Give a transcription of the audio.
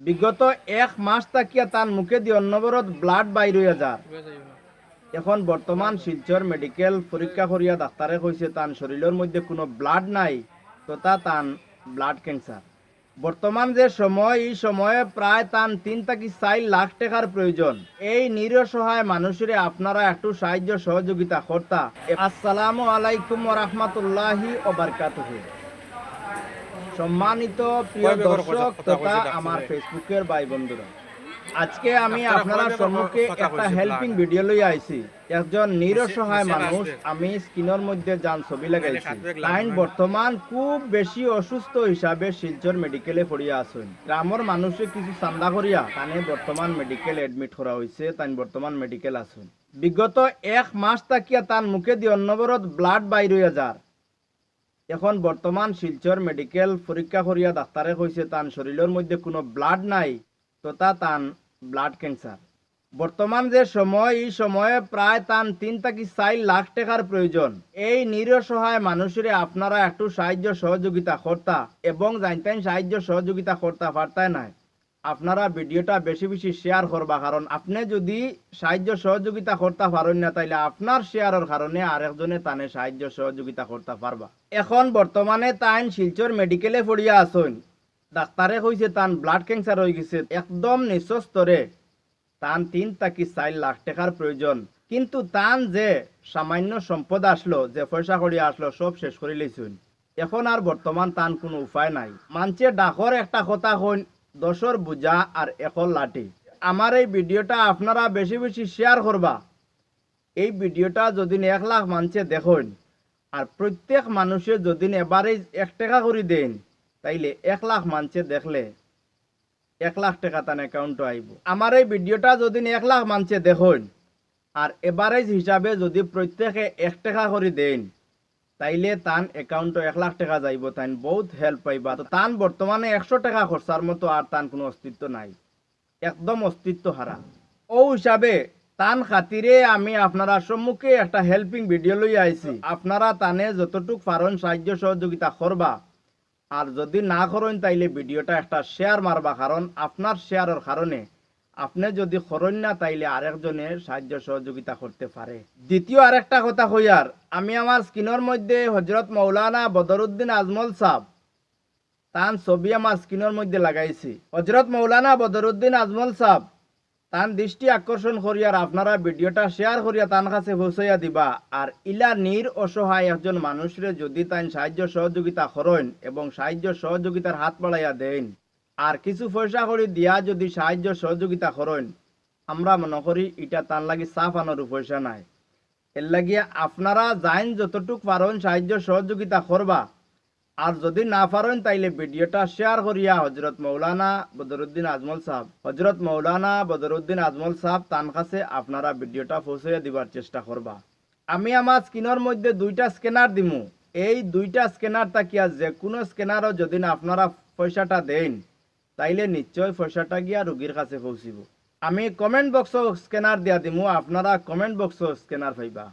বিগত এক মাস তাকিয়া তার মুখে দিয়ে অন্নবরত ব্লাড বাইর হইয়া যার। এখন বর্তমান শিলচর মেডিকেল পরীক্ষা করিয়া ডাক্তারে কইছে তান শরীরের মধ্যে কোনো ব্লাড নাই, তথা তান ব্লাড ক্যান্সার বর্তমান যে সময়, এই সময়ে প্রায় তান তিন থেকে চার লাখ টাকার প্রয়োজন এই নিরসহায় মানুষের আপনারা একটু সাহায্য সহযোগিতা কর্তা আসসালামু আলাইকুম রহমতুল্লাহি ওবরকাতুহু সম্মানিত প্রিয় দর্শক তথা আমার ফেসবুকের ভাই বন্ধুরা আজকে আমি আপনারা সম্মুখে একটা হেল্পিং ভিডিও লই আইছি। একজন নিরসহায় মানুষ আমি স্ক্রিনের মধ্যে যান ছবি লাগাইছি। লাইন বর্তমান খুব বেশি অসুস্থ হিসাবে শিলচর মেডিকেলে পড়িয়া আছেন। গ্রামের মানুষে কিছু চান্দা করিয়া তানে বর্তমান মেডিকেল এডমিট করা হয়েছে তাই বর্তমান মেডিকেল আছেন। বিগত এক মাস তাকিয়া তার মুখে দিয়ে অন্নবরত ব্লাড বাইর হইয়া যার। এখন বর্তমান শিলচর মেডিকেল পরীক্ষা করিয়া ডাক্তারে কইছে তান শরীরের মধ্যে কোনো ব্লাড নাই, তথা তান ব্লাড ক্যান্সার বর্তমান যে সময়, এই সময়ে প্রায় তান তিন থেকে চার লাখ টাকার প্রয়োজন এই নিরসহায় মানুষের আপনারা একটু সাহায্য সহযোগিতা করতা এবং জানতেন সাহায্য সহযোগিতা করতা পারতায় নাই। আপনারা ভিডিওটা বেশি বেশি শেয়ার করবা, কারণ আপনি যদি সাহায্য সহযোগিতা করতে পারেন না, তাইলে আপনার শেয়ারের কারণে আরেকজনে তানে সাহায্য সহযোগিতা করতে পারবা। এখন বর্তমানে তাইন শিলচর মেডিকেলে পড়িয়া আসুন ডাক্তারে কইছে তান ব্লাড ক্যান্সার হয়ে গেছে, একদম নিঃস্ব স্তরে তান তিন তাকি চার লাখ টাকার প্রয়োজন কিন্তু তান যে সামান্য সম্পদ আসলো, যে পয়সা করিয়া আসলো, সব শেষ করে লইছুন এখন আর বর্তমান তান কোনো উপায় নাই। মানছে ডাকর একটা কথা হইন দশর বুঝা আর এখন লাঠি। আমার এই ভিডিওটা আপনারা বেশি বেশি শেয়ার করবা। এই ভিডিওটা যদি এক লাখ মানুষে দেখুন। আর প্রত্যেক মানুষে যদি এবারে এক টাকা করে দেন, তাইলে এক লাখ মানুষে দেখলে এক লাখ টাকা তার অ্যাকাউন্টে আইব। আমার এই ভিডিওটা যদি এক লাখ মানুষে দেখুন। আর এভারেজ হিসাবে যদি প্রত্যেকে এক টাকা করে দেন তাইলে তান অ্যাকাউন্টে এক লাখ টাকা যাইব তাই বহুত হেল্প পাইবা। তো তান বর্তমানে একশো টাকা খরচার মতো আর তান কোনো অস্তিত্ব নাই। একদম অস্তিত্ব হারা ও হিসাবে তান খাতিরে আমি আপনারা সম্মুখে একটা হেল্পিং ভিডিও লই আইছি আপনারা তানে যতটুক পারেন সাহায্য সহযোগিতা করবা আর যদি না করেন তাইলে ভিডিওটা একটা শেয়ার মারবা কারণ আপনার শেয়ারের কারণে আপনি যদি করেন না তাইলে আরেকজনে সাহায্য সহযোগিতা করতে পারে। দ্বিতীয় আরেকটা কথা হইয়ার আমি আমার স্ক্রিনের মধ্যে হজরত মৌলানা বদরুদ্দিন আজমল সাহ তান ছবি আমার স্ক্রিনের মধ্যে লাগাইছি। হজরত মৌলানা বদরুদ্দিন আজমল সাহ তান দৃষ্টি আকর্ষণ করিয়ার আপনারা ভিডিওটা শেয়ার করিয়া তার কাছে পৌঁছাইয়া দিবা। আর ইলা নির অসহায় একজন মানুষরে যদি তাই সাহায্য সহযোগিতা করেন এবং সাহায্য সহযোগিতার হাত বাড়াইয়া দেন। আর কিছু পয়সা করে দিয়া যদি সাহায্য সহযোগিতা করেন আমরা মনে করি এটা তার লাগি সাফ আনার পয়সা নাই। এর লাগিয়া আপনারা যাইন যতটুক পারেন সাহায্য সহযোগিতা করবা। আর যদি না পারেন, তাইলে ভিডিওটা শেয়ার করিয়া হজরত মৌলানা বদরুদ্দিন আজমল সাহেব হজরত মৌলানা বদরুদ্দিন আজমল সাহেব তান কাছে আপনারা ভিডিওটা পৌঁছাইয়া দিবার চেষ্টা করবা। আমি আমার স্ক্রিনের মধ্যে দুইটা স্ক্যানার দিমু। এই দুইটা স্ক্যানার তাকিয়া যে কোনো স্ক্যানারও যদি না আপনারা পয়সাটা দেন তাইলে নিশ্চয় পয়সাটা গিয়া রুগীর কাছে পৌঁছিব। আমি কমেন্ট বক্স স্ক্যানার দিয়া দিমু, আপনারা কমেন্ট বক্স স্ক্যানার পাইবা।